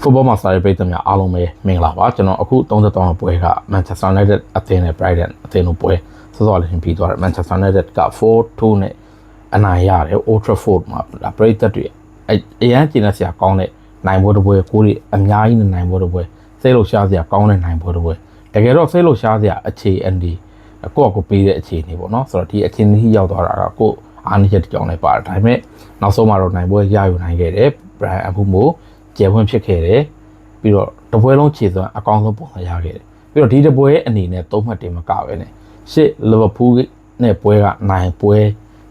football မှာစာရေးပြည်သူများအားလုံးပဲမင်္ဂလာပါကျွန်တော်အခု33ပွဲက Manchester United အသင်းနဲ့ Brighton အသင်းတို့ပွဲစောစောလေးပြီးသွားတယ် Manchester United က4-2နဲ့အနိုင်ရတယ် Old Trafford မှာပရိသတ်တွေအရန်ကျင်းတဲ့ဆရာကောင်းတဲ့နိုင်ပွဲတစ်ပွဲကိုတွေအများကြီးနဲ့နိုင်ပွဲတစ်ပွဲစိတ်လို့ရှားစရာကောင်းတဲ့နိုင်ပွဲတစ်ပွဲတကယ်တော့စိတ်လို့ရှားစရာအခြေအနေကိုယ့်အကိုပေးတဲ့အခြေအနေပေါ့နော်ဆိုတော့ဒီအခြေအနေကြီးရောက်သွားတာကကိုအားနည်းချက်တစ်ကြောင်းလည်းပါတယ်ဒါပေမဲ့နောက်ဆုံးမှာတော့နိုင်ပွဲရယူနိုင်ခဲ့တယ် Brian အမှုမို့ ကျယ်ဝန်းဖြစ်ခဲ့တယ်ပြီးတော့တပွဲလုံးခြေစွမ်းအကောင်းဆုံးပုံစံရခဲ့တယ်ပြီးတော့ဒီတပွဲအနေနဲ့သုံးမှတ်တင်မကပဲနဲ့ရှစ်လီဗာပူးနဲ့ပွဲကနိုင်ပွဲ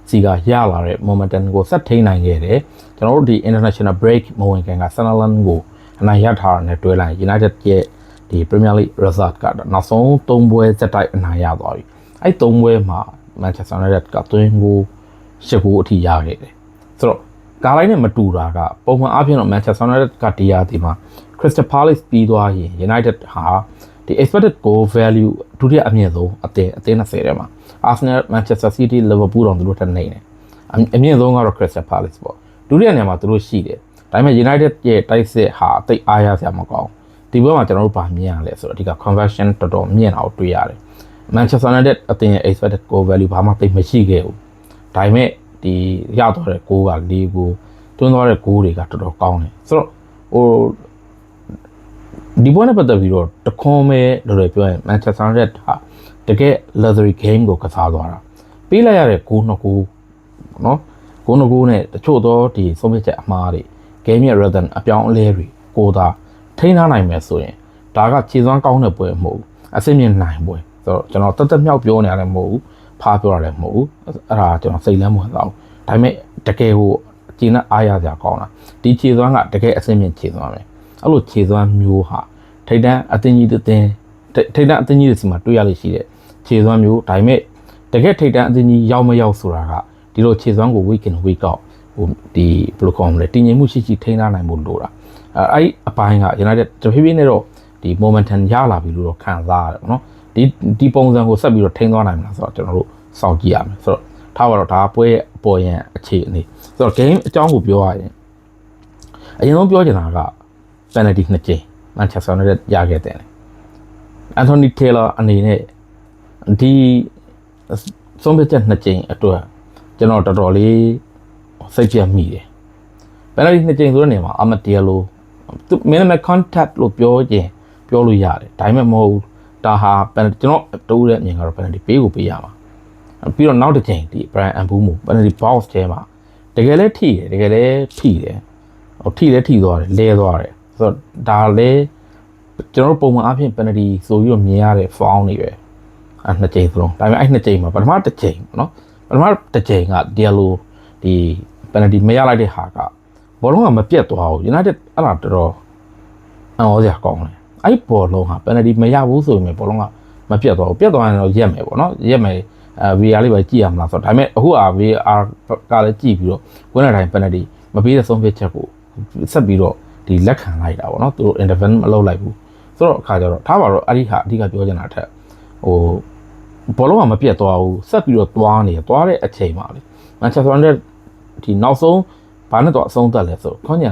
စီကရလာတဲ့ momentum ကိုဆက်ထိန်နိုင်ခဲ့တယ်ကျွန်တော်တို့ဒီ international break မဝင်ခင်က Sunderland ကိုအနိုင်ရထားတာနဲ့တွဲလိုက် United ရဲ့ဒီ Premier League result ကတော့နောက်ဆုံး၃ပွဲစက်တိုက်အနိုင်ရသွားပြီအဲ့၃ပွဲမှာ Manchester United ကသွင်းကို၈ဂိုးအထိရခဲ့တယ် ဆိုတော့ကားလိုက်နဲ့မတူတာကပုံမှန်အားဖြင့်တော့ Manchester United ကတရားဒီမှာ Crystal Palace ပြီးသွားရင် United ဟာဒီ expected goal value ဒုတိယအမြင့်ဆုံးအသင်းအသင်း20ထဲမှာ Arsenal Manchester City Liverpool တောင်သူတို့ထက်နေတယ်အမြင့်ဆုံးကတော့ Crystal Palace ပေါ့ဒုတိယနေရာမှာသူတို့ရှိတယ်ဒါပေမဲ့ United ရဲ့တိုက်စစ်ဟာတိတ်အားရစရာမကောင်းဒီဘက်မှာကျွန်တော်တို့ဗာမြင်ရလဲဆိုတော့အဓိက conversion တော်တော်မြင့်အောင်တွေ့ရတယ် Manchester United အသင်းရဲ့ expected goal value ဘာမှတိတ်မရှိခဲ့ဘူးဒါပေမဲ့ ဒီရသွားတဲ့6က4ကိုတွန်းသွားတဲ့6တွေကတော်တော်ကောင်းတယ်ဆိုတော့ဟိုဒီပွဲနဲ့ပတ်သက်ပြီးတော့တခွန်ပဲလို့လည်းပြောရင် Manchester United ဟာတကယ် luxury game ကိုကစားသွားတာပေးလိုက်ရတဲ့6နှစ်ခုနော်6နှစ်ခုနဲ့တချို့သောဒီဆုံးဖြတ်ချက်အမှားတွေ game ရဲ့ rhythm အပြောင်းအလဲတွေကိုသာထိန်းထားနိုင်မယ်ဆိုရင်ဒါကခြေစွမ်းကောင်းတဲ့ပွဲမဟုတ်ဘူးအစစ်မြင့်နိုင်ပွဲဆိုတော့ကျွန်တော်တက်တက်မြောက်ပြောနေရတယ်မဟုတ်ဘူး ဖားပြောရတယ်မဟုတ်ဘူးအဲ့ဒါကျွန်တော်စိတ်လမ်းမဝင်တော့ဒါပေမဲ့တကယ်ဟိုကျင်းနဲ့အားရကြကောင်းတာဒီခြေစွမ်းကတကယ်အစစ်မြင့်ခြေစွမ်းပဲအဲ့လိုခြေစွမ်းမျိုးဟာထိတ်တန်းအတင်းကြီးတဲ့တင်းထိတ်တန်းအတင်းကြီးတွေစီမှာတွေ့ရလို့ရှိတဲ့ခြေစွမ်းမျိုးဒါပေမဲ့တကယ်ထိတ်တန်းအတင်းကြီးရောက်မရောက်ဆိုတာကဒီလိုခြေစွမ်းကို week in week out ဟိုဒီဘယ်လိုခေါ်မလဲတည်ငြိမ်မှုရှိရှိထိန်းထားနိုင်ဖို့လိုတာအဲအဲ့အပိုင်းက United တဖြည်းဖြည်းနဲ့တော့ဒီ momentum ရလာပြီလို့တော့ခံစားရတယ်ပေါ့နော် ဒီဒီပုံစံကိုဆက်ပြီးတော့ထိန်းသွားနိုင်မလားဆိုတော့ကျွန်တော်တို့စောင့်ကြည့်ရမယ်ဆိုတော့ထားပါတော့ဒါပွဲရဲ့အပေါ်ရန်အခြေအနေဆိုတော့ game အကြောင်းကိုပြောရရင်အရင်ဆုံးပြောချင်တာက penalty နှစ်ကြိမ် Manchester United ရခဲ့တယ် Anthony Taylor အနေနဲ့ဒီဆုံးဖြတ်ချက်နှစ်ကြိမ်အတွက်ကျွန်တော်တော်တော်လေးစိတ်ပြတ်မိတယ်။ penalty နှစ်ကြိမ်ဆိုတဲ့နေရာမှာ Amatelo သူ minimal contact လို့ပြောရင်ပြောလို့ရတယ်။ဒါပေမဲ့မဟုတ်ဘူး။ ဒါဟာ penalty ကျွန်တော်တိုးတဲ့အမြင်ကတော့ penalty ပေးကိုပေးရမှာ။ပြီးတော့နောက်တစ်ချိန်ဒီ Brian Ambumo penalty box ထဲမှာတကယ်လဲထိတယ်တကယ်လဲထိတယ်။ဟိုထိလဲထိသွားတယ်လဲသွားတယ်။ဆိုတော့ဒါလဲကျွန်တော်တို့ပုံမှန်အားဖြင့် penalty ဆိုပြီးတော့မြင်ရတဲ့ foul တွေပဲ။အဲနှစ်ကြိမ်စလုံး။ဒါပေမဲ့အဲ့နှစ်ကြိမ်မှာပထမတစ်ကြိမ်ပေါ့နော်။ပထမတစ်ကြိမ်က Diallo ဒီ penalty မရလိုက်တဲ့ဟာကဘောလုံးကမပြတ်သွားဘူး United အဲ့ဒါတော်တော်အံ့ဩစရာကောင်းတယ် အဲ့ဒီဘောလုံးဟာ penalty မရဘူးဆိုရင်ဘောလုံးကမပြတ်သွားဘူးပြတ်သွားရင်တော့ရက်မယ်ပေါ့နော်ရက်မယ်အဲ VAR လေးပဲကြည့်ရမလားဆိုတော့ဒါပေမဲ့အခုက VAR ကလည်းကြည့်ပြီးတော့ဝင်တဲ့တိုင်း penalty မပေးတဲ့ဆုံးဖြတ်ချက်ကိုဆက်ပြီးတော့ဒီလက်ခံလိုက်တာပေါ့နော်သူတို့ intervene မလုပ်လိုက်ဘူးဆိုတော့အခါကျတော့ထားပါတော့အဲ့ဒီဟာအဓိကပြောချင်တာထက်ဟိုဘောလုံးကမပြတ်သွားဘူးဆက်ပြီးတော့သွားနေသွားတဲ့အချိန်မှာလေ Manchester United ဒီနောက်ဆုံးဘာနဲ့တော့အဆုံးသက်လဲဆိုတော့ခေါင်းညာ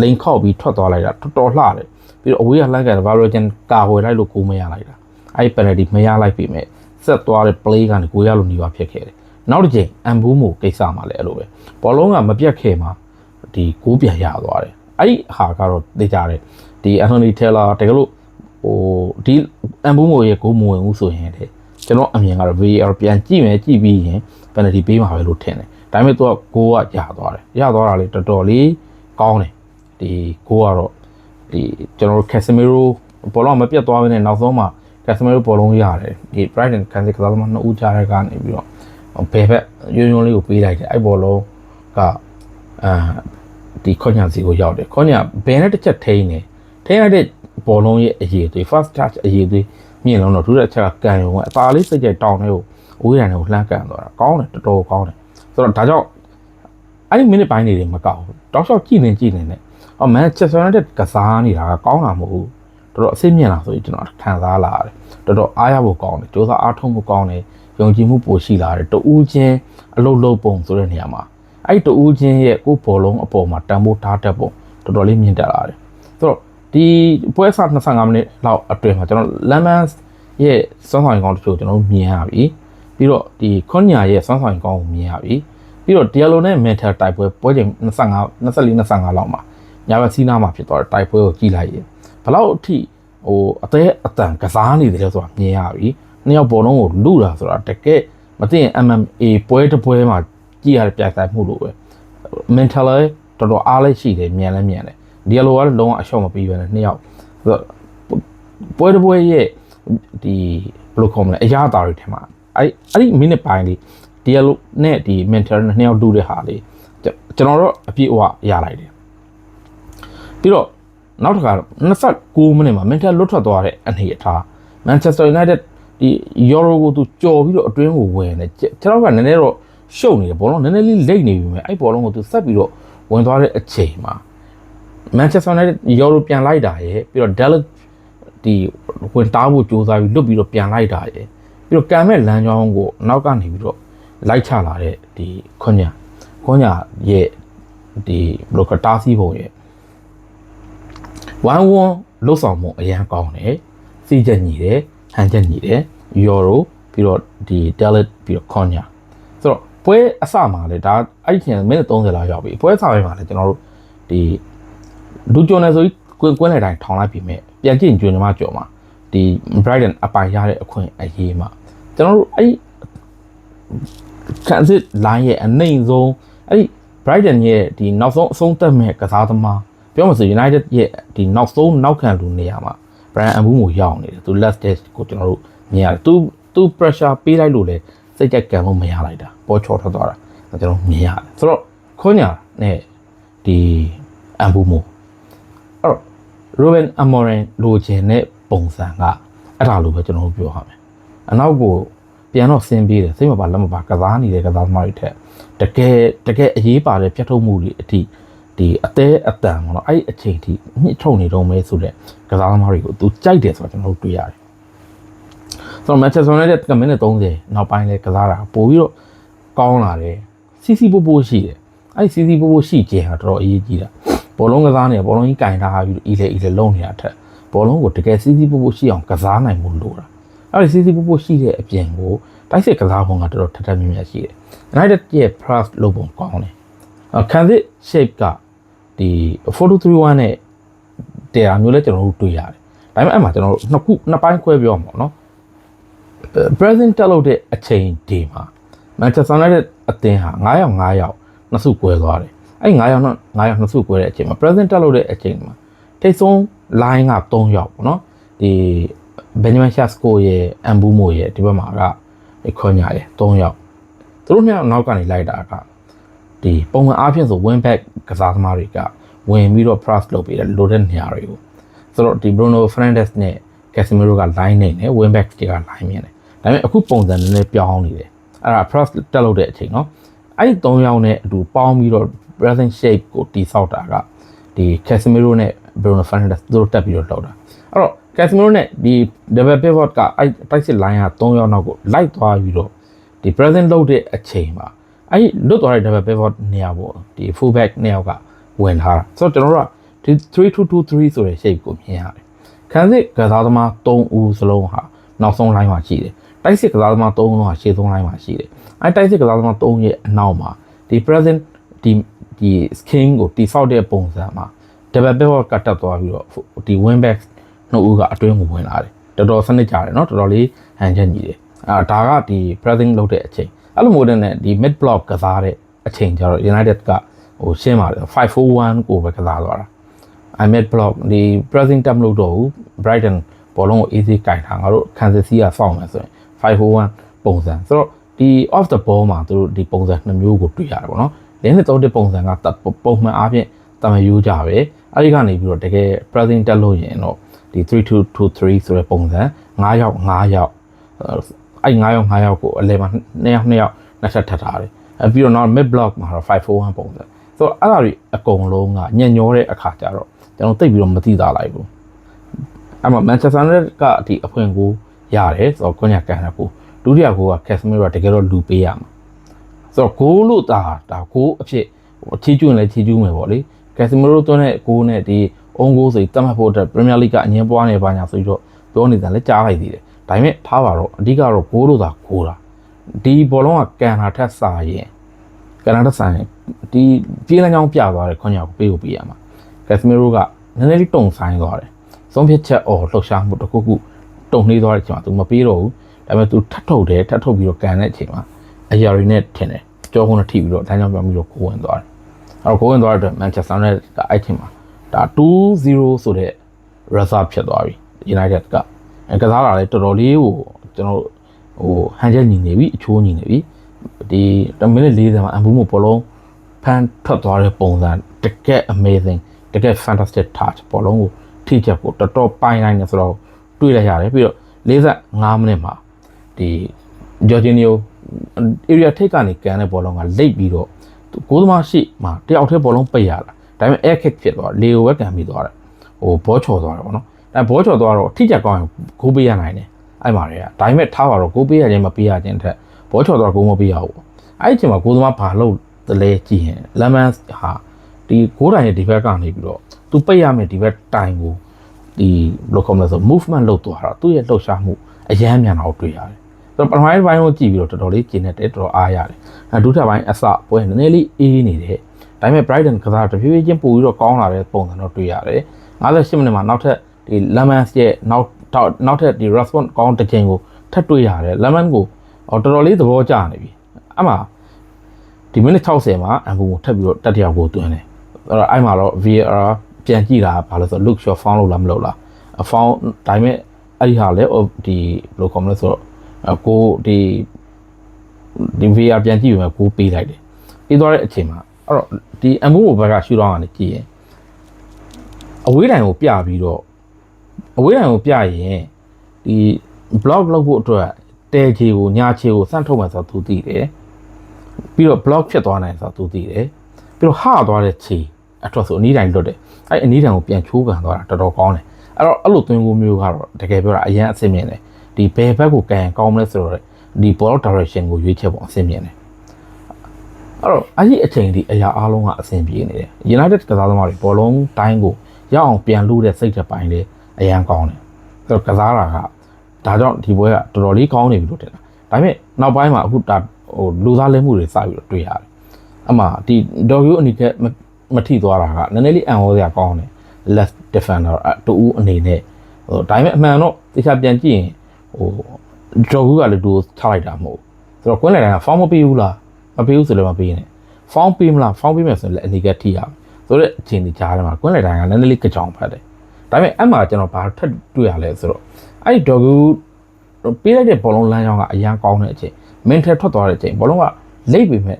လိန်ခောက်ပြီးထွက်သွားလိုက်တာတော်တော်လှတယ် ပြီးတော့အဝေးကလှမ်းကြတယ် Virgin ကာဝယ်လိုက်လို့ကိုမရလိုက်တာအဲ့ဒီ penalty မရလိုက်ပြီမဲ့ဆက်သွားတဲ့ play ကနေကိုရလို့နေပါဖြစ်ခဲ့တယ်နောက်တစ်ချိန်အမ်ဘူးမိုကိစ္စမှာလည်းအဲ့လိုပဲဘောလုံးကမပြတ်ခဲ့မှာဒီကိုးပြန်ရသွားတယ်အဲ့ဒီဟာကတော့သိကြတယ်ဒီ Anthony Taylor တကယ်လို့ဟိုဒီအမ်ဘူးမိုရဲ့ဂိုးမဝင်ဘူးဆိုရင်လေကျွန်တော်အမြင်ကတော့ VAR ပြန်ကြည့်မယ်ကြည့်ပြီးရင် penalty ပေးမှာပဲလို့ထင်တယ်ဒါပေမဲ့သူကဂိုးကရသွားတယ်ရသွားတာလေတော်တော်လေးကောင်းတယ်ဒီဂိုးကတော့ ဒီကျွန်တော်တို့ Casemiro ဘောလုံးမပြတ်သွားဘဲနဲ့နောက်ဆုံးမှာ Casemiro ဘောလုံးရတယ်ဒီ Brighton ကန်စစ်ကစားသမားနှစ်ဦးကြားတဲ့ကနေပြီးတော့ဘယ်ဘက်ယွန်းယွန်းလေးကိုပေးလိုက်တယ်အဲ့ဘောလုံးကအာဒီခွန်ညာစီကိုရောက်တယ်ခွန်ညာဘယ်နဲ့တစ်ချက်ထိန်းနေထိန်းရတဲ့ဘောလုံးရဲ့အရေးသွေး first touch အရေးသွေးမြင်လုံးတော့ဒုတိယအချက်ကကန်ရုံကအသာလေးစိတ်ကြတောင်းနေကိုအဝေးတန်ကိုလှမ်းကန်သွားတာကောင်းတယ်တော်တော်ကောင်းတယ်ဆိုတော့ဒါကြောင့်အဲ့ဒီ minute ပိုင်းတွေမကောက်ဘူးတောက်လျှောက်ကြည့်နေကြည့်နေနဲ့ အော် Manchester United ကစားနေတာကကောင်းတာမဟုတ်ဘူးတော်တော်အဆင့်မြင့်လာဆိုပြီးကျွန်တော်ခံစားလာရတယ်တော်တော်အားရဖို့ကောင်းတယ်စ조사အားထုတ်ဖို့ကောင်းတယ်ယုံကြည်မှုပိုရှိလာတယ်တူးချင်းအလုတ်လုတ်ပုံဆိုတဲ့နေရာမှာအဲ့တူးချင်းရဲ့ကိုယ်ဘောလုံးအပေါ်မှာတန်ဖိုးထားတတ်ပုံတော်တော်လေးမြင့်တက်လာတယ်ဆိုတော့ဒီပွဲစ25မိနစ်လောက်အတွင်းမှာကျွန်တော် Lemons ရဲ့စွမ်းဆောင်ရည်ကောင်းတစ်ချို့ကျွန်တော်တို့မြင်ရပြီပြီးတော့ဒီခွန်ညာရဲ့စွမ်းဆောင်ရည်ကောင်းကိုမြင်ရပြီပြီးတော့ Diallo နဲ့ Mental တိုက်ပွဲပွဲချိန်25 24 25လောက်မှာ ညာဘက်စီးနားမှာဖြစ်သွားတဲ့တိုက်ပွဲကိုကြည့်လိုက်ရင်ဘယ်လောက်အထိဟိုအသေးအတန်ကစားနေတယ်လဲဆိုတာမြင်ရပြီနှစ်ယောက်ဘောလုံးကိုလူတာဆိုတာတကယ်မသိရင် MMA ပွဲတစ်ပွဲမှာကြည့်ရတဲ့ပြိုင်ဆိုင်မှုလို့ပဲ mental လည်းတော်တော်အားလည်းရှိတယ်မြန်လည်းမြန်တယ်ဒီလိုကတော့လုံးဝအရှော့မပြီးပဲနဲ့နှစ်ယောက်ဆိုတော့ပွဲတစ်ပွဲရဲ့ဒီဘယ်လိုခေါ်မလဲအရာတာတွေထဲမှာအဲ့အဲ့ဒီ minute ပိုင်းလေးဒီလိုနဲ့ဒီ mental နဲ့နှစ်ယောက်တူတဲ့ဟာလေးကျွန်တော်တို့အပြည့်အဝရလိုက်တယ် ပြီးတော့နောက်တစ်ခါ29မိနစ်မှာ mental လွတ်ထွက်သွားတဲ့အနေအထား Manchester United ဒီ Euro ကိုသူကြော်ပြီးတော့အတွင်းကိုဝင်တယ်ကျွန်တော်ကနည်းနည်းတော့ရှုပ်နေတယ်ဘောလုံးနည်းနည်းလေးလိမ့်နေပြီမဲ့အဲ့ဘောလုံးကိုသူဆက်ပြီးတော့ဝင်သွားတဲ့အချိန်မှာ Manchester United Euro ပြန်လိုက်တာရဲ့ပြီးတော့ Dallas ဒီဝင်တားဖို့ကြိုးစားပြီးလွတ်ပြီးတော့ပြန်လိုက်တာရဲ့ပြီးတော့ကံမဲ့လမ်းကြောင်းကိုနောက်ကနေပြီးတော့လိုက်ချလာတဲ့ဒီခွန်ညာခွန်ညာရဲ့ဒီဘလိုကတားစီးပုံရဲ့ ဝမ်ဝွန်လှုပ်ဆောင်မှုအရန်ကောင်းတယ်စီးချက်ညီတယ်ဟန်ချက်ညီတယ်ယူရိုပြီးတော့ဒီ Dallas ပြီးတော့ခွန်ညာဆိုတော့ပွဲအစမှာလေဒါအဲ့ဒီချိန်မိနစ်30လောက်ရောက်ပြီပွဲအစပိုင်းမှာလေကျွန်တော်တို့ဒီလူကြုံနေဆိုပြီးကွင်းကွင်းလေတိုင်းထောင်လိုက်ပြီမဲ့ပြန်ကြည့်ကြွညမကြော်မှာဒီ Brighton အပိုင်ရတဲ့အခွင့်အရေးမှာကျွန်တော်တို့အဲ့ခံစစ် line ရဲ့အနိုင်ဆုံးအဲ့ဒီ Brighton ရဲ့ဒီနောက်ဆုံးအဆုံးသက်မဲ့ကစားသမား ပြောမှဆို United ရဲ့ဒီနောက်ဆုံးနောက်ခံလူနေရာမှာ Brian Ambumo ရောက်နေတယ်သူ last test ကိုကျွန်တော်တို့မြင်ရတယ်သူသူ pressure ပေးလိုက်လို့လေစိတ်ကြက်ကံလို့မရလိုက်တာပေါ်ချောထွက်သွားတာကျွန်တော်မြင်ရတယ်ဆိုတော့ခွန်ညာနဲ့ဒီ Ambumo အဲ့တော့ Ruben Amorim လိုချင်တဲ့ပုံစံကအဲ့ဒါလိုပဲကျွန်တော်တို့ပြောရမယ်အနောက်ကိုပြန်တော့ဆင်းပြေးတယ်စိတ်မပါလက်မပါကစားနေတဲ့ကစားသမားတွေထက်တကယ်တကယ်အရေးပါတဲ့ပြတ်ထုတ်မှုတွေအထိ ဒီအသေးအတန်ပေါ့နော်အဲ့ဒီအချိန်ထိညှစ်ထုတ်နေတော့မဲဆိုတဲ့ကစားသမားတွေကိုသူကြိုက်တယ်ဆိုတော့ကျွန်တော်တို့တွေ့ရတယ်ဆိုတော့ Manchester United ကမိနစ်30နောက်ပိုင်းလဲကစားတာပို့ပြီးတော့ကောင်းလာတယ်စီစီပို့ပို့ရှိတယ်အဲ့ဒီစီစီပို့ပို့ရှိခြင်းဟာတော်တော်အရေးကြီးတာဘောလုံးကစားနေဘောလုံးကြီးကင်ထားပြီးအီလေအီလေလုံးနေတာထက်ဘောလုံးကိုတကယ်စီစီပို့ပို့ရှိအောင်ကစားနိုင်မှုလိုတာအဲ့ဒီစီစီပို့ပို့ရှိတဲ့အပြင်ကိုတိုက်စစ်ကစားပုံကတော်တော်ထက်ထက်မြက်မြက်ရှိတယ် United ရဲ့ plus လုပ်ပုံကောင်းတယ်ခံစစ် shape က ဒီ4-2-3-1နဲ့တရားမျိုးလဲကျွန်တော်တို့တွေ့ရတယ်ဒါပေမဲ့အဲ့မှာကျွန်တော်တို့နှစ်ခုနှစ်ပိုင်းခွဲပြောမှာပေါ့နော် present တက်လို့တဲ့အချိန်ဒီမှာ Manchester United အသင်းဟာ9ယောက်9ယောက်နှစ်စုကွဲသွားတယ်အဲ့9ယောက်9ယောက်နှစ်စုကွဲတဲ့အချိန်မှာ present တက်လို့တဲ့အချိန်မှာထိတ်ဆုံး line က3ယောက်ပေါ့နော်ဒီ Benjamin Shasko ရဲ့ Ambumo ရဲ့ဒီဘက်မှာကခွန်ညာရဲ့3ယောက်သူတို့နှစ်ယောက်နောက်ကနေလိုက်တာကဒီပုံမှန်အားဖြင့်ဆို win back ကစားသမားတွေကဝင်ပြီးတော့ press လုပ်ပေးတယ်လိုတဲ့နေရာတွေကိုဆိုတော့ဒီ Bruno Fernandes နဲ့ Casemiro က line နေတယ် win back တွေက line မြင်တယ်ဒါပေမဲ့အခုပုံစံနည်းနည်းပြောင်းနေတယ်အဲ့ဒါ press တက်လို့တဲ့အချိန်เนาะအဲ့ဒီ3ယောက်နဲ့အတူပေါင်းပြီးတော့ present shape ကိုတိဆောက်တာကဒီ Casemiro နဲ့ Bruno Fernandes သူတို့တက်ပြီးတော့လောက်တာအဲ့တော့ Casemiro နဲ့ဒီ double pivot ကအဲ့တိုက်စစ် line က3ယောက်နောက်ကိုလိုက်သွားပြီးတော့ဒီ present လုပ်တဲ့အချိန်မှာ အဲ့လွတ်သွားတဲ့ double pivot နေရာပေါ့ဒီ full back နေရာကဝင်လာတာဆိုတော့ကျွန်တော်တို့ကဒီ3223ဆိုတဲ့ shape ကိုမြင်ရတယ်ခံစစ်ကစားသမား3ဦးစလုံးဟာနောက်ဆုံး line မှာရှိတယ်တိုက်စစ်ကစားသမား3ဦးလုံးဟာရှေ့ဆုံး line မှာရှိတယ်အဲ့တိုက်စစ်ကစားသမား3ရဲ့အနောက်မှာဒီ present ဒီဒီ skin ကိုတိဆောက်တဲ့ပုံစံမှာ double pivot ကတက်သွားပြီးတော့ဒီ wing back နှစ်ဦးကအတွင်းကိုဝင်လာတယ်တော်တော်စနစ်ကြတယ်เนาะတော်တော်လေးဟန်ချက်ညီတယ်အာဒါကဒီ pressing လုပ်တဲ့အချိန် အဲ့လိုမျိုးနဲ့ဒီ mid block ကစားတဲ့အချိန်ကျတော့ United ကဟိုရှင်းပါတယ်541ကိုပဲကစားသွားတာ I mid block ဒီ pressing တက်မလို့တော့ဘူး Brighton ဘောလုံးကို easy ကင်ထားငါတို့ Kansas City ကစောင့်မယ်ဆိုရင်541ပုံစံဆိုတော့ဒီ off the ball မှာသူတို့ဒီပုံစံနှစ်မျိုးကိုတွေ့ရတယ်ပေါ့နော်လင်းနဲ့သုံးတဲ့ပုံစံကပုံမှန်အားဖြင့်တမယူကြပဲအဲ့ဒီကနေပြီးတော့တကယ် pressing တက်လို့ရင်တော့ဒီ3223ဆိုတဲ့ပုံစံ9ယောက်9ယောက် အဲ့9ယောက်9ယောက်ကိုအလဲမှာ2ယောက်2ယောက်နှစ်ချက်ထပ်ထားတယ်အဲပြီးတော့နောက် mid block မှာတော့541ပုံစံဆိုတော့အဲ့ဒါတွေအကုန်လုံးကညံ့ညောတဲ့အခါကျတော့ကျွန်တော်သိပ်ပြီးတော့မသိတာလိုက်ဘူးအဲ့မှာ Manchester United ကဒီအဖွင့်ကိုရတယ်ဆိုတော့ခွင့်ရကန်တဲ့ကိုဒုတိယကိုက Casemiro ကတကယ်တော့လူပေးရမှာဆိုတော့ဂိုးလို့တာဒါဂိုးအဖြစ်ဟိုအခြေကျွန်းလဲခြေကျွန်းမယ်ပေါ့လေ Casemiro သွင်းတဲ့ဂိုးနဲ့ဒီအုံကိုစိတ်တတ်မှတ်ဖို့အတွက်ပရီးမီယာလိဂ်ကအငင်းပွားနေပါညာဆိုပြီးတော့ပြောနေတာလည်းကြားလိုက်သေးတယ် ဒါပေမဲ့ထားပါတော့အဓိကတော့ဂိုးလို့သာဂိုးတာဒီဘောလုံးကကန်တာထက်စာရင်ကန်တာထက်စာရင်ဒီပြေးလမ်းကြောင်းပြသွားတဲ့ခွန်ညာကိုပေးဖို့ပေးရမှာကက်စမီရိုကနည်းနည်းလေးတုံဆိုင်သွားတယ်ဆုံးဖြတ်ချက်အော်လှုပ်ရှားမှုတစ်ခုခုတုံနှေးသွားတဲ့အချိန်မှာ तू မပေးတော့ဘူးဒါပေမဲ့ तू ထပ်ထုတ်တယ်ထပ်ထုတ်ပြီးတော့ကန်တဲ့အချိန်မှာအရာတွေနဲ့ထင်တယ်ကြောကုန်းနဲ့ထိပြီးတော့လမ်းကြောင်းပြောင်းပြီးတော့ကိုဝင်သွားတယ်အဲ့တော့ကိုဝင်သွားတဲ့အတွက် Manchester United ကအဲ့ချိန်မှာဒါ2-0ဆိုတဲ့ result ဖြစ်သွားပြီ United က အဲကစားလာလဲတော်တော်လေးကိုကျွန်တော်တို့ဟိုဟန်ချက်ညီနေပြီအချိုးညီနေပြီဒီ1မိနစ်40မှာအမ်ဘူမိုဘောလုံးဖန်ထွက်သွားတဲ့ပုံစံတကက် amazing တကက် fantastic touch ဘောလုံးကိုထိချက်ကိုတော်တော်ပိုင်းနိုင်နေဆိုတော့တွေ့လိုက်ရတယ်ပြီးတော့45မိနစ်မှာဒီဂျော်ဂျီနီယို area ထိပ်ကနေကန်တဲ့ဘောလုံးကလိတ်ပြီးတော့ကိုးသမားရှိမှာတယောက်တည်းဘောလုံးပိတ်ရတာဒါပေမဲ့ air kick ဖြစ်သွားလေကိုပဲကန်ပြီးသွားတယ်ဟိုဘောချော်သွားတယ်ပေါ့နော် အဲဘောချော်သွားတော့ထိချက်ကောင်းရင်ဂိုးပေးရနိုင်တယ်အဲ့မှာတွေကဒါပေမဲ့ထားပါတော့ဂိုးပေးရခြင်းမပေးရခြင်းထက်ဘောချော်သွားဂိုးမပေးရဘူးအဲ့ဒီအချိန်မှာကိုးသမားဘာလို့တလဲကြည့်ရင်လမန်ဟာဒီဂိုးတိုင်ရဲ့ဒီဘက်ကနေပြီးတော့သူပိတ်ရမယ်ဒီဘက်တိုင်ကိုဒီဘယ်လိုခေါ်မလဲဆို movement လုပ်သွားတာသူ့ရဲ့လှုပ်ရှားမှုအယမ်းမြန်တော့တွေ့ရတယ်ဆိုတော့ပထမပိုင်းကိုကြည့်ပြီးတော့တော်တော်လေးကျင်းနေတယ်တော်တော်အားရတယ်အဲဒုတိယပိုင်းအစပွဲနည်းနည်းလေးအေးနေတယ်ဒါပေမဲ့ Brighton ကစားတဖြည်းဖြည်းချင်းပို့ပြီးတော့ကောင်းလာတဲ့ပုံစံတော့တွေ့ရတယ်58မိနစ်မှာနောက်ထပ် ဒီ Lemans ရဲ့နောက်နောက်ထပ်ဒီ response ကောင်းတစ်ချိန်ကိုထပ်တွေ့ရတယ် Lemon ကိုတော်တော်လေးသဘောကျနေပြီအမှဒီမိနစ်60မှာအမ်ဘူကိုထပ်ပြီးတော့တက်တယောက်ကိုတွင်းတယ်အဲ့တော့အဲ့မှာတော့ VAR ပြန်ကြည့်တာဘာလို့ဆို look shot foul လို့လားမလို့လား foul ဒါပေမဲ့အဲ့ဒီဟာလေဒီဘယ်လိုခေါ်မလဲဆိုတော့ကိုဒီဒီ VR ပြန်ကြည့်ပြီးမှကိုပေးလိုက်တယ်ပြီးသွားတဲ့အချိန်မှာအဲ့တော့ဒီအမှုဘက်ကရှူတော့ကနေကြည့်ရင်အဝေးတိုင်ကိုပြပြီးတော့ အဝေးတိုင်ကိုပြရင်ဒီ block လုပ်ဖို့အတွက်တဲချေကိုညာချေကိုစန့်ထုတ်မှဆိုတော့သူသိတယ်ပြီးတော့ block ဖြစ်သွားနိုင်ဆိုတော့သူသိတယ်ပြီးတော့ဟသွားတဲ့ချေအထွက်ဆိုအနီးတိုင်လွတ်တယ်အဲ့အနီးတိုင်ကိုပြန်ချိုးကန်သွားတာတော်တော်ကောင်းတယ်အဲ့တော့အဲ့လိုသွင်းကိုမျိုးကတော့တကယ်ပြောတာအရင်အဆင်မြင်တယ်ဒီဘယ်ဘက်ကိုကန်ကောင်းမလဲဆိုတော့ဒီ ball direction ကိုရွေးချက်ပုံအဆင်မြင်တယ်အဲ့တော့အဲ့ဒီအချိန်ဒီအရာအားလုံးကအဆင်ပြေနေတယ် United ကစားသမားတွေဘောလုံးတိုင်းကိုရအောင်ပြန်လို့တဲ့စိတ်သက်ပိုင်းလေး အရန်ကောင်းတယ်အဲ့တော့ကစားတာကဒါကြောင့်ဒီပွဲကတော်တော်လေးကောင်းနေပြီလို့ထင်တာဒါပေမဲ့နောက်ပိုင်းမှာအခုဒါဟိုလူသားလဲမှုတွေစပြီးတော့တွေ့ရတယ်အမှဒီ dog you အနေနဲ့မထိသွားတာကနည်းနည်းလေးအံ့ဩစရာကောင်းတယ် left defender တူဦးအနေနဲ့ဟိုဒါပေမဲ့အမှန်တော့တခြားပြန်ကြည့်ရင်ဟိုဂျော်ဂူကလည်းတူချလိုက်တာမဟုတ်ဆိုတော့ကွင်းလိုက်တိုင်းကဖောင်းမပေးဘူးလားမပေးဘူးဆိုလည်းမပေးနဲ့ဖောင်းပေးမလားဖောင်းပေးမယ်ဆိုရင်လည်းအနေကထိရအောင်ဆိုတော့အချိန်ဒီကြားထဲမှာကွင်းလိုက်တိုင်းကလည်းနည်းနည်းလေးကြောင်ဖတ်တယ် ဒါပေမဲ့အဲ့မှာကျွန်တော်ဘာထပ်တွေ့ရလဲဆိုတော့အဲ့ဒီဒေါ်ဂူပေးလိုက်တဲ့ဘောလုံးလမ်းကြောင်းကအရန်ကောင်းတဲ့အချိန်မင်ထထွက်သွားတဲ့အချိန်ဘောလုံးကလိမ့်ပေမဲ့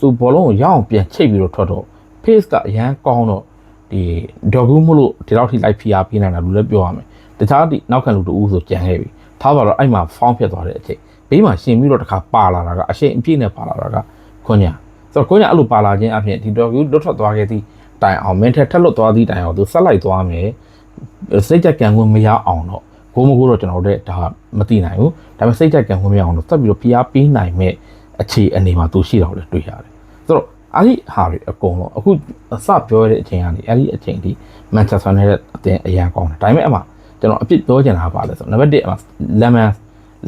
သူဘောလုံးကိုရအောင်ပြန်ချိတ်ပြီးတော့ထွက်တော့ pace ကအရန်ကောင်းတော့ဒီဒေါ်ဂူမို့လို့ဒီလောက်ထိလိုက်ဖီအားပေးနိုင်တာလူလည်းပြောရမယ်တခြားဒီနောက်ခံလူတူဦးဆိုကြံခဲ့ပြီထားပါတော့အဲ့မှာဖောင်းဖြစ်သွားတဲ့အချိန်ဘေးမှာရှင်ပြီးတော့တခါပါလာတာကအရှိန်အပြည့်နဲ့ပါလာတာကခွန်ညာဆိုတော့ခွန်ညာအဲ့လိုပါလာခြင်းအပြင်ဒီဒေါ်ဂူလွတ်ထွက်သွားခဲ့သည့်တိုင်အောင်မင်းထက်ထက်လွတ်သွားသည့်တိုင်အောင်သူဆက်လိုက်သွားမယ် စိတ်ကြက်ကံခွင့်မရအောင်တော့ကိုမကိုတော့ကျွန်တော်တို့ဒါမသိနိုင်ဘူးဒါပေမဲ့စိတ်ကြက်ကံခွင့်မရအောင်တော့တက်ပြီးတော့ဖျားပေးနိုင်မဲ့အခြေအနေမှာသူရှိတော့လေတွေ့ရတယ်ဆိုတော့အဲ့ဒီဟာတွေအကုန်လုံးအခုအစပြောရတဲ့အချိန်ကနေအဲ့ဒီအချိန်ဒီမန်ချက်စတာနဲ့အတင်းအရာကောင်းတယ်ဒါပေမဲ့အမှကျွန်တော်အပြစ်ပြောချင်တာကပါလဲဆိုတော့နံပါတ်1အမှ lemon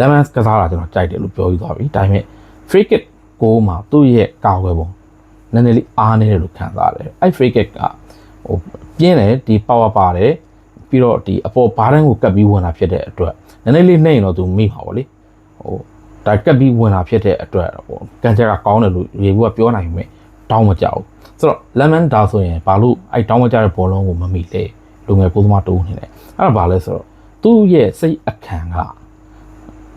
lemon ကစားတာကျွန်တော်ကြိုက်တယ်လို့ပြောပြီးသွားပြီဒါပေမဲ့ free kick ကိုမှာသူ့ရဲ့ကာကွယ်ပုံနည်းနည်းလေးအားနေတယ်လို့ခံစားရတယ်အဲ့ free kick ကဟိုပြင်းတယ်ဒီ power ပါတယ် ပြီးတော့ဒီအပေါ်ဘားတန်းကိုကပ်ပြီးဝင်တာဖြစ်တဲ့အတွက်နည်းနည်းလေးနှိမ့်ရင်တော့သူမိမှာပေါ့လေဟိုဒါကပ်ပြီးဝင်တာဖြစ်တဲ့အတွက်ဟိုကန်ချက်ကကောင်းတယ်လို့ရေဘူးကပြောနိုင်မယ်တောင်းမကြောက်ဆိုတော့ lemon ဒါဆိုရင်ဘာလို့အဲ့တောင်းမကြတဲ့ဘောလုံးကိုမမိလဲလူငယ်ကိုသမားတိုးနေတယ်အဲ့ဒါဘာလဲဆိုတော့သူ့ရဲ့စိတ်အခမ်းက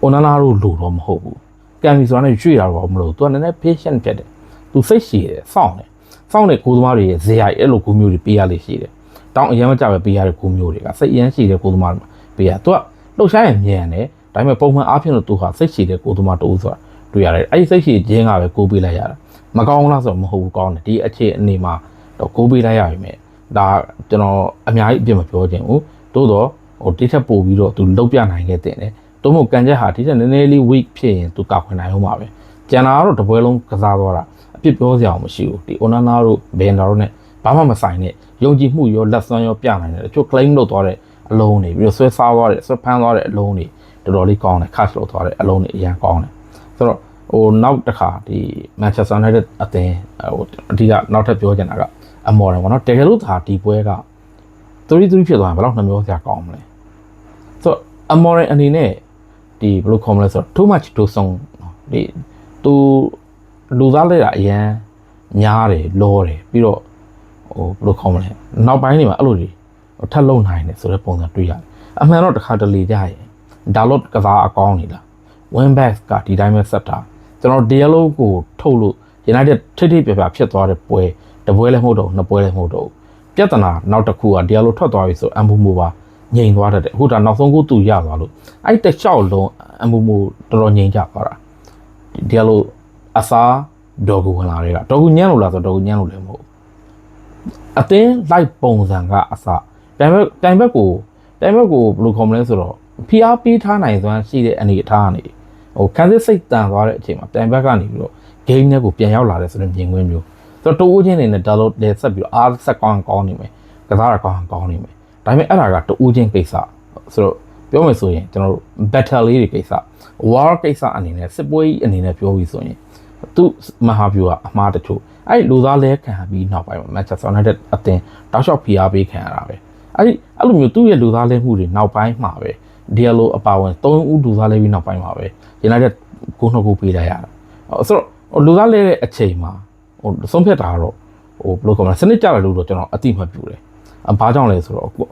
အိုနာနာတို့လူတော့မဟုတ်ဘူးကံမီဆိုတာနဲ့ရွှေ့တာတော့မလို့သူကနည်းနည်း patient ဖြစ်တယ်သူစိတ်ရှည်တယ်စောင့်တယ်စောင့်တဲ့ကိုသမားတွေရဲ့ဇေယျအဲ့လိုကိုမျိုးတွေပေးရလေရှိတယ် တောင်းအရင်မကြပဲပေးရတဲ့ကိုမျိုးတွေကစိတ်အရင်ရှိတဲ့ကိုသမားတွေပေးရသူကလှုပ်ရှားရင်မြန်တယ်ဒါပေမဲ့ပုံမှန်အားဖြင့်တော့သူဟာစိတ်ရှည်တဲ့ကိုသမားတူဆိုတာတွေ့ရတယ်အဲ့ဒီစိတ်ရှည်ခြင်းကပဲကိုပေးလိုက်ရတာမကောင်းလားဆိုတော့မဟုတ်ဘူးကောင်းတယ်ဒီအခြေအနေမှာတော့ကိုပေးလိုက်ရပြီမဲ့ဒါကျွန်တော်အများကြီးအပြစ်မပြောချင်ဘူးသို့တော့ဟိုတိထက်ပို့ပြီးတော့သူလုတ်ပြနိုင်ခဲ့တဲ့တယ်တုံးမို့ကန်ချက်ဟာဒီချက်နည်းနည်းလေး weak ဖြစ်ရင်သူကောက်ခွင့်နိုင်အောင်ပါပဲကျန်တာကတော့တပွဲလုံးကစားသွားတာအပြစ်ပြောစရာမရှိဘူးဒီ onana တို့ bender တို့ ਨੇ ဘာမှမဆိုင်နဲ့ ယုံကြည်မှုရောလက်စွမ်းရောပြနိုင်တယ်တချို့ claim လုပ်သွားတဲ့အလုံးတွေပြီးတော့ဆွဲစားသွားတဲ့ဆွဲဖမ်းသွားတဲ့အလုံးတွေတော်တော်လေးကောင်းတယ် cash လုပ်သွားတဲ့အလုံးတွေအရင်ကောင်းတယ်ဆိုတော့ဟိုနောက်တစ်ခါဒီ Manchester United အသင်းဟိုအဓိကနောက်ထပ်ပြောချင်တာကအမော်တယ်ပေါ့နော်တကယ်လို့သာဒီပွဲက3-3ဖြစ်သွားရင်ဘယ်လောက်နှမျောစရာကောင်းမလဲဆိုတော့အမော်ရအနေနဲ့ဒီဘယ်လိုခေါ်မလဲဆိုတော့ too much too soon ဒီသူလူသားလိုက်တာအရန်များတယ်လောတယ်ပြီးတော့ ဟိုဘယ်လိုခေါ်မလဲနောက်ပိုင်းတွေမှာအဲ့လိုတွေထပ်လုံနိုင်တယ်ဆိုတဲ့ပုံစံတွေ့ရတယ်အမှန်တော့တစ်ခါတလေကြရင်ဒါလို့ကစားအကောင်းနေလား win back ကဒီတိုင်းပဲဆက်တာကျွန်တော် dialogue ကိုထုတ်လို့ United ထိထိပြပြဖြစ်သွားတဲ့ပွဲတပွဲလည်းမဟုတ်တော့ဘူးနှစ်ပွဲလည်းမဟုတ်တော့ဘူးပြဿနာနောက်တစ်ခုက dialogue ထွက်သွားပြီဆိုအမ်ဘူမူပါငြိမ်သွားတတ်တယ်အခုဒါနောက်ဆုံးကိုသူရသွားလို့အဲ့တစ်လျှောက်လုံးအမ်ဘူမူတော်တော်ငြိမ်ကြသွားတာဒီ dialogue အစားဒေါ်ကူဝင်လာတွေကဒေါ်ကူညံ့လို့လားဆိုတော့ဒေါ်ကူညံ့လို့လည်းမဟုတ်ဘူး အတင်းလိုက်ပုံစံကအစတိုင်ဘက်တိုင်ဘက်ကိုတိုင်ဘက်ကိုဘယ်လိုခေါ်မလဲဆိုတော့ဖိအားပေးထားနိုင်စွမ်းရှိတဲ့အနေအထားကနေဟိုခန်းစစ်စိတ်တန်သွားတဲ့အချိန်မှာတိုင်ဘက်ကနေပြီးတော့ game နဲ့ကိုပြန်ရောက်လာတဲ့ဆိုတဲ့မြင်ကွင်းမျိုးဆိုတော့တိုးဦးချင်းနေနဲ့ဒါလို့လည်းဆက်ပြီးတော့အားဆက်ကောင်းကောင်းနေမယ်ကစားရကောင်းကောင်းနေမယ်ဒါပေမဲ့အဲ့ဒါကတိုးဦးချင်းကိစ္စဆိုတော့ပြောမယ်ဆိုရင်ကျွန်တော်တို့ battle လေးတွေကိစ္စ war ကိစ္စအနေနဲ့စစ်ပွဲကြီးအနေနဲ့ပြောပြီးဆိုရင်သူမဟာဗျူဟာအမှားတချို့ အဲ့လူသားလဲခံပြီးနောက်ပိုင်းမှာ Manchester United အသင်းတောက်လျှောက်ဖိအားပေးခံရတာပဲအဲ့ဒီအဲ့လိုမျိုးသူ့ရဲ့လူသားလဲမှုတွေနောက်ပိုင်းမှာပဲ Diallo အပါဝင်၃ဦးလူသားလဲပြီးနောက်ပိုင်းမှာပဲ United ကိုနှစ်ခုပေးလိုက်ရတာဆိုတော့လူသားလဲတဲ့အချိန်မှာဟိုဆုံးဖြတ်တာကတော့ဟိုဘယ်လိုခေါ်မလဲစနစ်ကြတယ်လို့တော့ကျွန်တော်အတိမပြူတယ်အဘာကြောင့်လဲဆိုတော့ဟို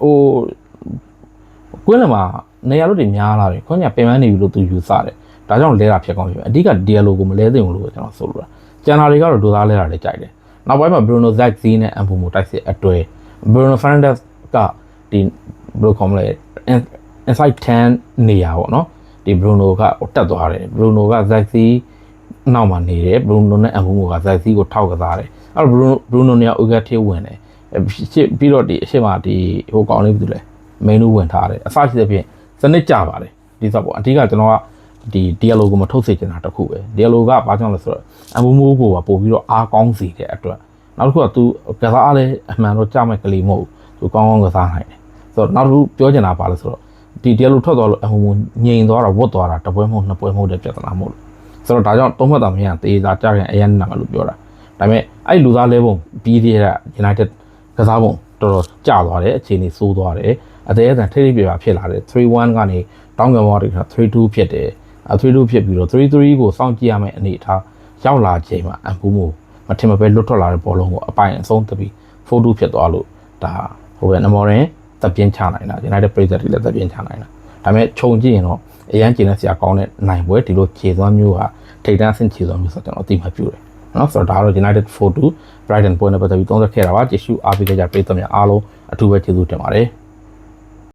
ကွင်းလမှာနေရာလို့တွေများလာတယ်ခွန်ညာပင်ပန်းနေပြီလို့သူယူဆတယ်ဒါကြောင့်လဲတာဖြစ်ကောင်းပြီအဓိက Diallo ကိုမလဲသင့်ဘူးလို့ကျွန်တော်ဆိုလိုတာ ကျန်တာတွေကတော့ဒိုသားလဲတာတွေကြိုက်တယ်နောက်ပိုင်းမှာ Bruno Zagzi နဲ့ Mbumo တိုက်စစ်အတွဲ Bruno Fernandes ကဒီဘယ်လိုခေါ်မလဲ inside 10နေရာပေါ့နော်ဒီ Bruno ကတက်သွားတယ် Bruno က Zagzi နောက်မှာနေတယ် Bruno နဲ့ Mbumo က Zagzi ကိုထောက်ကစားတယ်အဲ့တော့ Bruno Bruno နဲ့ Ugarte ဝင်တယ်ပြီးတော့ဒီအရှိမဒီဟိုကောင်းလေးဘယ်သူလဲ main ဝင်ထားတယ်အစရှိတဲ့ဖြင့်စနစ်ကြပါတယ်ဒီဆိုပေါ့အဓိကကျွန်တော်က ဒီ dialogue ကိုမထုတ်စေချင်တာတခုပဲ dialogue ကဘာကြောင့်လဲဆိုတော့အမမိုးကိုကပို့ပြီးတော့အားကောင်းစေတဲ့အတွက်နောက်တစ်ခုက तू ကစားအားလဲအမှန်တော့ကြမဲ့ကလေးမဟုတ်သူကောင်းကောင်းကစားနိုင်တယ်ဆိုတော့နောက်တစ်ခုပြောချင်တာပါလဲဆိုတော့ဒီ dialogue ထွက်သွားလို့အမမိုးငြိမ်သွားတာဝတ်သွားတာတပွဲမဟုတ်နှစ်ပွဲမဟုတ်တဲ့ပြဿနာမဟုတ်လို့ဆိုတော့ဒါကြောင့်သုံးမှတ်တာမရတေးသာကြားရင်အရင်နာမလို့ပြောတာဒါပေမဲ့အဲ့လူသားလဲပုံပြီးသေးတဲ့ United ကစားပုံတော်တော်ကျသွားတယ်အခြေအနေဆိုးသွားတယ်အသေးအတန်ထိထိပြပြဖြစ်လာတယ်3-1ကနေတောင်းကံဘောတွေက3-2ဖြစ်တယ် အ3-2ဖြစ်ပြီးတော့3-3ကိုစောင့်ကြည့်ရမယ့်အနေအထားရောက်လာချိန်မှာအန်ပူမိုမထင်မပဲလွတ်ထွက်လာတဲ့ဘောလုံးကိုအပိုင်အဆုံးသပြီး4-2ဖြစ်သွားလို့ဒါဟိုပဲနမော်ရင်တပ်ပြင်းချနိုင်တာ United ပြည်သက်တွေလည်းတပ်ပြင်းချနိုင်တာဒါပေမဲ့ခြုံကြည့်ရင်တော့အရန်ကျင်းတဲ့ဆရာကောင်းတဲ့နိုင်ပွဲဒီလိုခြေသွမ်းမျိုးဟာထိတ်တန်းဆင့်ခြေသွမ်းမျိုးဆိုတော့ကျွန်တော်အတိမပြူတယ်နော်ဆိုတော့ဒါကတော့ United 4-2 Brighton ပွဲနဲ့ပတ်သက်ပြီးသုံးသပ်ခဲ့တာပါကျေးဇူးအားပေးကြတဲ့ပရိသတ်များအားလုံးအထူးပဲကျေးဇူးတင်ပါတယ်